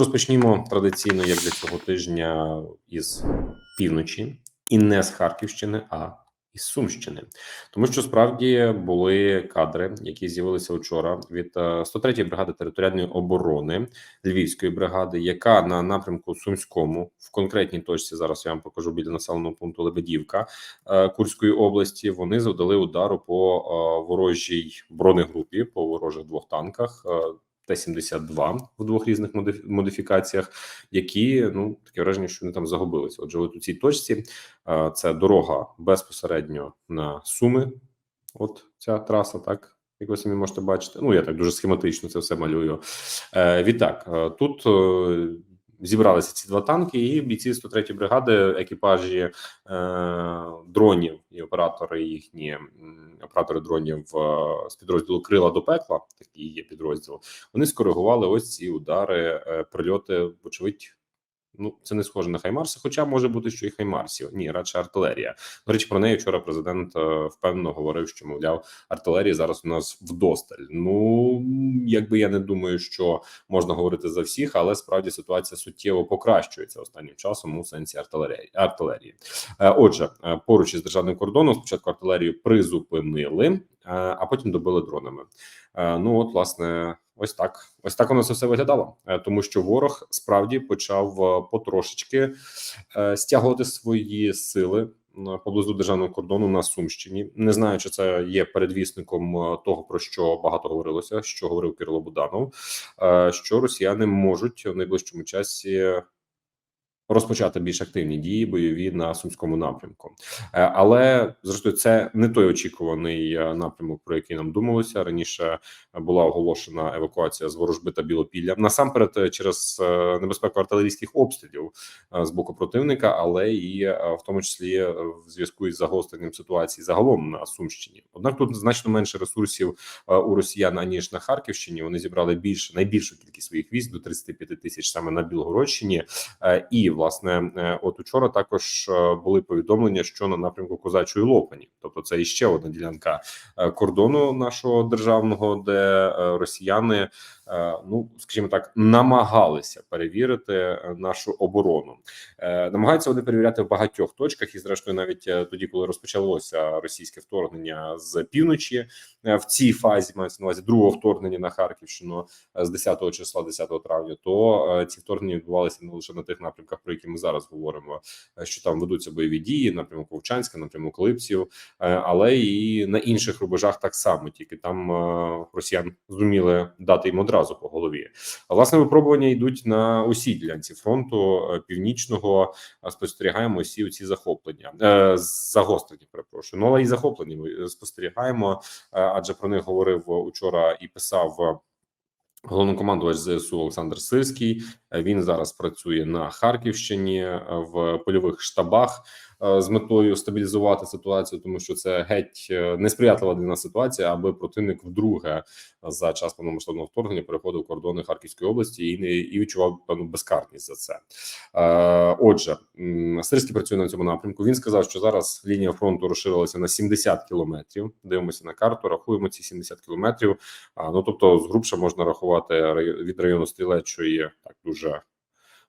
Розпочнімо традиційно, як для цього тижня, із півночі, і не з Харківщини, а із Сумщини, тому що справді були кадри, які з'явилися вчора від е, 103-ї бригади територіальної оборони Львівської бригади, яка на напрямку Сумському в конкретній точці зараз я вам покажу біля населеного пункту Лебедівка е, Курської області. Вони завдали удару по е, ворожій бронегрупі, по ворожих двох танках. Е, Т-72 в двох різних модиф- модифікаціях, які ну таке враження, що вони там загубилися. Отже, от у цій точці це дорога безпосередньо на Суми. От ця траса, так як ви самі можете бачити. Ну я так дуже схематично це все малюю. Е, відтак, е, тут е, зібралися ці два танки, і бійці 103-ї бригади, екіпажі е, дронів і оператори їхні оператори дронів е, з підрозділу Крила до пекла. Такий є підрозділ. Вони скоригували ось ці удари, е, прильоти, вочевидь. Ну, це не схоже на Хаймарси, хоча може бути, що і Хаймарсів. Ні, радше артилерія. До речі, про неї вчора президент е, впевнено говорив, що мовляв, артилерії зараз у нас вдосталь. Ну якби я не думаю, що можна говорити за всіх, але справді ситуація суттєво покращується останнім часом у сенсі артилерії. артилерії. Е, Отже, е, поруч із державним кордоном спочатку артилерію призупинили, а потім добили дронами. Е, Ну от, власне, ось так. Ось так воно це все виглядало, Е, тому що ворог справді почав е, потрошечки стягувати свої сили поблизу державного кордону на Сумщині. Не знаю, чи це є передвісником того, про що багато говорилося, що говорив Кирило Буданов, що росіяни можуть в найближчому часі. Розпочати більш активні дії бойові на сумському напрямку, Е, але зрештою це не той очікуваний е, напрямок, про який нам думалося раніше. Була оголошена евакуація з ворожби та білопілля насамперед е, через небезпеку артилерійських обстрілів з боку противника, але і в тому числі в зв'язку із загостренням ситуації загалом на Сумщині. Однак тут значно менше ресурсів у росіян аніж на Харківщині. Вони зібрали більше найбільшу кількість своїх військ до 35 тисяч саме на Білгородщині. І власне, е, от учора також е, були повідомлення, що на напрямку Козачої Лопані, тобто це іще одна ділянка е, кордону нашого державного, де росіяни, ну скажімо так, намагалися перевірити е, нашу оборону. Е, Намагаються вони перевіряти в багатьох точках, і зрештою, навіть е, тоді, коли розпочалося російське вторгнення з півночі, е, в цій фазі мається на увазі другого вторгнення на Харківщину е, з 10 числа, 10 травня, то е, ці вторгнення відбувалися не лише на тих напрямках, про які ми зараз говоримо, е, що там ведуться бойові дії, напрямок Вовчанська, напрямок Липців, е, але і на інших рубежах так само, тільки там е, росіян зуміли дати їм одразу по голові. Власне випробування йдуть на усій ділянці фронту е, північного. Спостерігаємо усі ці захоплення, е, загострення. Перепрошую, ну але і захоплення ми е, спостерігаємо, адже про них говорив учора і писав. Головнокомандувач ЗСУ Олександр Сирський він зараз працює на Харківщині в польових штабах з метою стабілізувати ситуацію, тому що це геть е, несприятлива для нас ситуація, аби противник вдруге за час повномасштабного вторгнення переходив кордони Харківської області і не і відчував певну безкарність за це. Е, Отже, Сирський працює на цьому напрямку. Він сказав, що зараз лінія фронту розширилася на 70 кілометрів. Дивимося на карту, рахуємо ці 70 кілометрів. Ну тобто, згрубше можна рахувати від району Стрілечої так дуже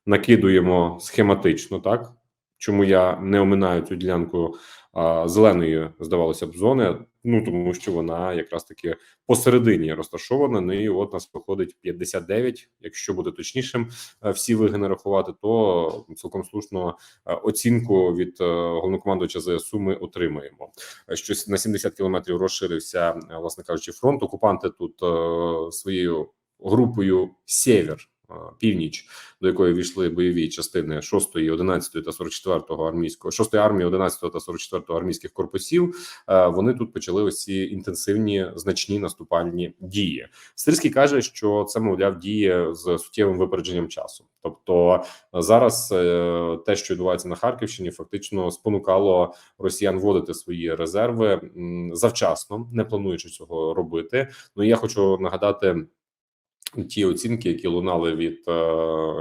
накидуємо схематично, так чому я не оминаю цю ділянку а, зеленої, здавалося б, зони. Ну тому що вона якраз таки посередині розташована. Ну і от нас виходить 59, Якщо бути точнішим, е, всі вигини рахувати, то цілком слушно е, оцінку від е, головнокомандувача ЗСУ ми отримаємо. Е, Що на 70 кілометрів розширився, власне кажучи, фронт. Окупанти тут своєю групою Сєвєр. Е, Північ, до якої війшли бойові частини 6-ї, 11-ї та 44-го армійського 6-ї армії, 11-го та 44-го армійських корпусів. е, Вони тут почали ось ці інтенсивні значні наступальні дії. Сирський каже, що це мовляв діє з суттєвим випередженням часу. Тобто зараз е, те, що відбувається на Харківщині, фактично спонукало росіян вводити свої резерви завчасно, не плануючи цього робити. Ну і я хочу нагадати. Ті оцінки, які лунали від е,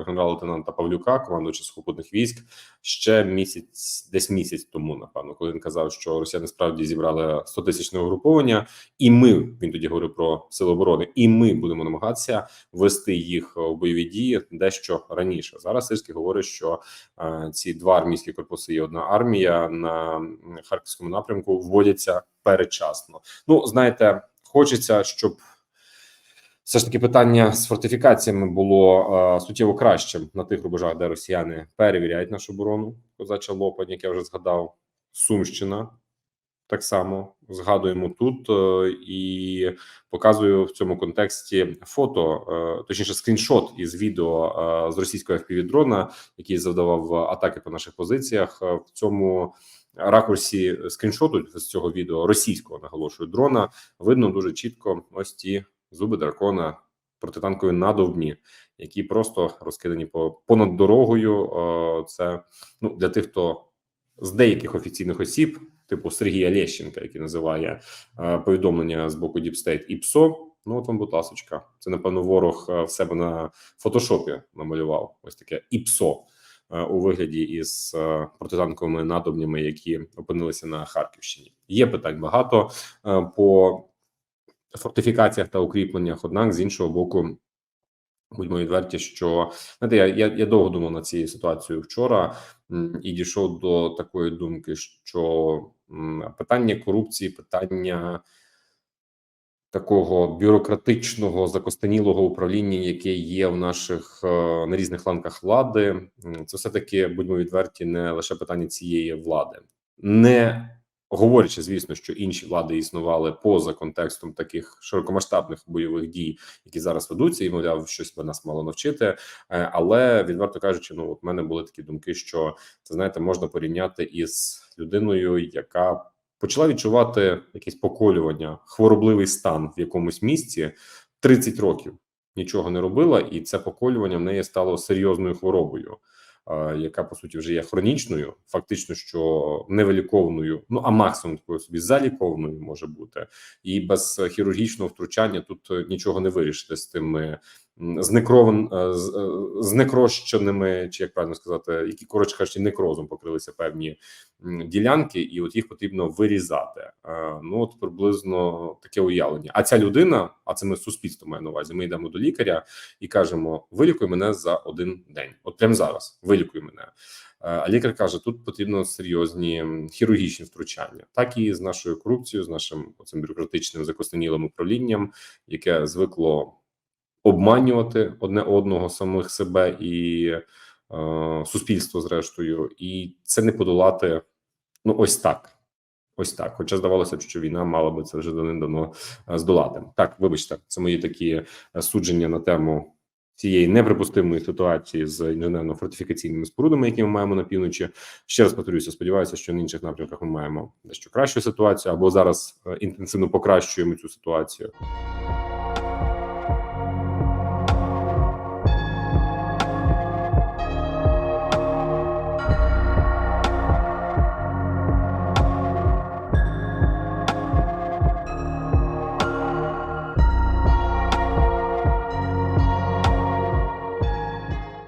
генерала-лейтенанта Павлюка, командувача сухопутних військ, ще місяць, десь місяць тому, напевно, коли він казав, що росіяни справді зібрали 100 тисячне угруповання, і ми він тоді говорив про сили оборони, і ми будемо намагатися вести їх в бойові дії дещо раніше. Зараз Сирський говорить, що е, ці два армійські корпуси і одна армія на харківському напрямку вводяться передчасно. Ну знаєте, хочеться, щоб все ж таки питання з фортифікаціями було е, суттєво кращим на тих рубежах, де росіяни перевіряють нашу оборону. Козача Лопань, як я вже згадав, Сумщина. Так само згадуємо тут е, і показую в цьому контексті фото, е, точніше, скріншот із відео е, з російського FPV-дрона, який завдавав атаки по наших позиціях. Е, В цьому ракурсі скріншоту з цього відео російського наголошую дрона видно дуже чітко ось ті зуби дракона, протитанкові надовбні, які просто розкидані по понад дорогою. Е, Це ну для тих, хто з деяких офіційних осіб, типу Сергія Лещенка, який називає е, повідомлення з боку State і ПСО. Ну, от вам, будь ласочка. Це напевно ворог е, в себе на фотошопі намалював ось таке ІПСО у вигляді із протитанковими надобнями, які опинилися на Харківщині. Є питань багато по фортифікаціях та укріпленнях. Однак, з іншого боку, будьмо відверті, що знаєте, я, я, я довго думав над цією ситуацією вчора і дійшов до такої думки, що питання корупції, питання такого бюрократичного закостенілого управління, яке є в наших е, на різних ланках влади, це все таки будьмо відверті, не лише питання цієї влади, не говорячи, звісно, що інші влади існували поза контекстом таких широкомасштабних бойових дій, які зараз ведуться, і мовляв, щось би нас мало навчити. Е, Але відверто кажучи, ну от мене були такі думки, що це знаєте, можна порівняти із людиною, яка почала відчувати якесь поколювання, хворобливий стан в якомусь місці 30 років. Нічого не робила, і це поколювання в неї стало серйозною хворобою, яка по суті вже є хронічною, фактично, що невиліковною, ну а максимум такою собі залікованою може бути, і без хірургічного втручання тут е, нічого не вирішити з тими м, знекрован е, е, знекрощеними, чи як правильно сказати, які коротше кажучи, некрозом покрилися певні ділянки, і от їх потрібно вирізати. Е, Ну от приблизно таке уявлення. А ця людина, а це ми суспільство має на увазі. Ми йдемо до лікаря і кажемо: вилікуй мене за один день. От прямо зараз вилікуй мене. А лікар каже: тут потрібно серйозні хірургічні втручання, так і з нашою корупцією, з нашим цим бюрократичним закостенілим управлінням, яке звикло обманювати одне одного, самих себе і е, суспільство, зрештою, і це не подолати. Ну, ось так. Ось так. Хоча здавалося б, що війна мала би це вже давним-давно е, здолати. Так, вибачте, це мої такі е, судження на тему цієї неприпустимої ситуації з інженерно-фортифікаційними спорудами, які ми маємо на півночі. Ще раз повторюся, сподіваюся, що на інших напрямках ми маємо дещо кращу ситуацію або зараз е, інтенсивно покращуємо цю ситуацію.